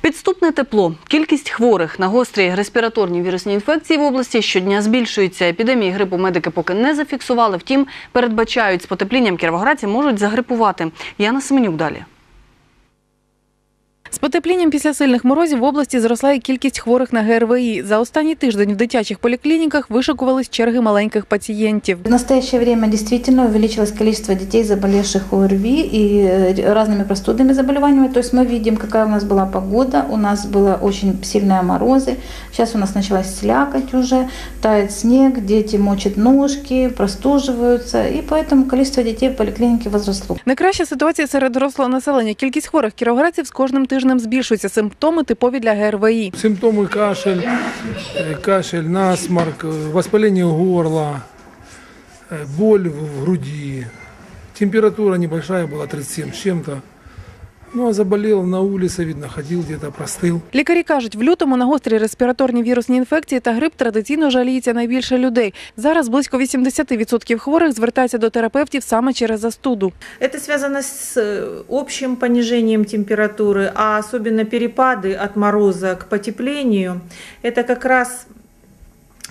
Підступне тепло. Кількість хворих на гострі респіраторні вірусні інфекції в області щодня збільшується. Епідемії грипу медики поки не зафіксували. Втім, передбачають, з потеплінням кіровоградці можуть загрипувати. Яна Семенюк далі. З потеплінням після сильних морозів в області зросла і кількість хворих на ГРВІ. За останній тиждень в дитячих поліклініках вишикувались черги маленьких пацієнтів. В настоящее время действительно увеличилось количество детей, заболевших ОРВИ и э, разными простудными заболеваниями. То есть мы видим, какая у нас была погода. У нас было очень сильные морозы. Сейчас у нас началась слякоть уже, тает снег, дети мочат ножки, простуживаются. И поэтому количество детей в поликлинике возросло. Найкраща ситуація серед дорослого населення. Кількість хворих кіровоградців з кожним тижнем збільшується. Симптоми типові для ГРВІ. Симптомы кашель, э, кашель, насморк, э, воспаление горла, э, боль в груди. Температура небольшая была, 37 с чем-то. Ну, а заболел на улице, видно, ходил где-то, простыл. Лікарі кажуть, в лютому на гострі респіраторні вірусні інфекції та грип традиційно жаліється найбільше людей. Зараз близько 80% хворих звертаються до терапевтів саме через застуду. Это связано с э, общим понижением температуры, а особенно перепады от мороза к потеплению. Это как раз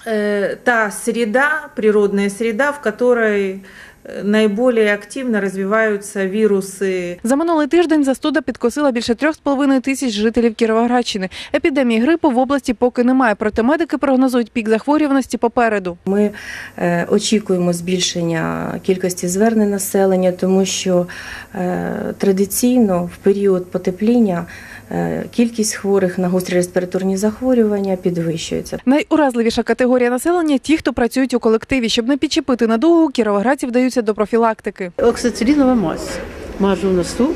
э, та среда, природная среда, в которой э, наиболее активно развиваются вирусы За минулий тиждень застуда підкосила більше 3,5 тисяч жителів Кіровоградщини. Епідемії грипу в області поки немає, проте медики прогнозують пік захворюваності попереду. Ми е, очікуємо збільшення кількості звернень населення, тому що е, традиційно в період потепління е, кількість хворих на гострі респіраторні захворювання підвищується. Найуразливіша категорія населення ті, хто працюють у колективі. Щоб не підчепити надовго, кіровоградці вдаються до профілактики. Оксицилиновая мазь. Мажу на стул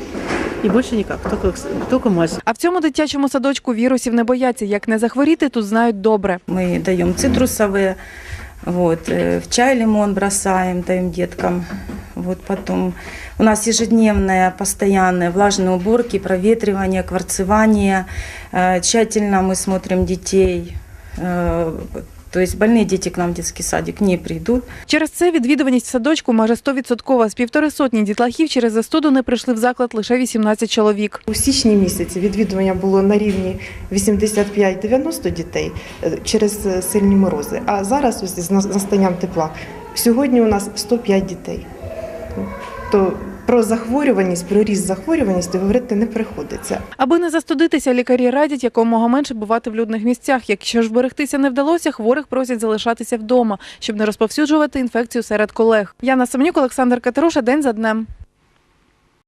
и больше никак, только, окс- только мазь. А в цьому дитячому садочку вірусів не бояться. Як не захворіти, тут знають добре. Мы даем цитрусовые, вот, э, в чай лимон бросаем, даем деткам. Вот потом у нас ежедневные, постоянные влажные уборки, проветривание, кварцевание. Э, Тщательно мы смотрим детей. Э, То есть больные дети к нам в детский садик не придут. Через це відвідуваність в садочку майже 100%. З півтори сотні дітлахів через застуду не прийшли в заклад лише 18 чоловік. У січні місяці відвідування було на рівні 85-90 дітей е, через е, сильні морози. А зараз ось з нас- настанням тепла сьогодні у нас 105 дітей. То про захворюваність, про ріст захворюваності говорити не приходиться. Аби не застудитися, лікарі радять якомога менше бувати в людних місцях. Якщо ж берегтися не вдалося, хворих просять залишатися вдома, щоб не розповсюджувати інфекцію серед колег. Яна Семнюк, Олександр Катеруша, день за днем.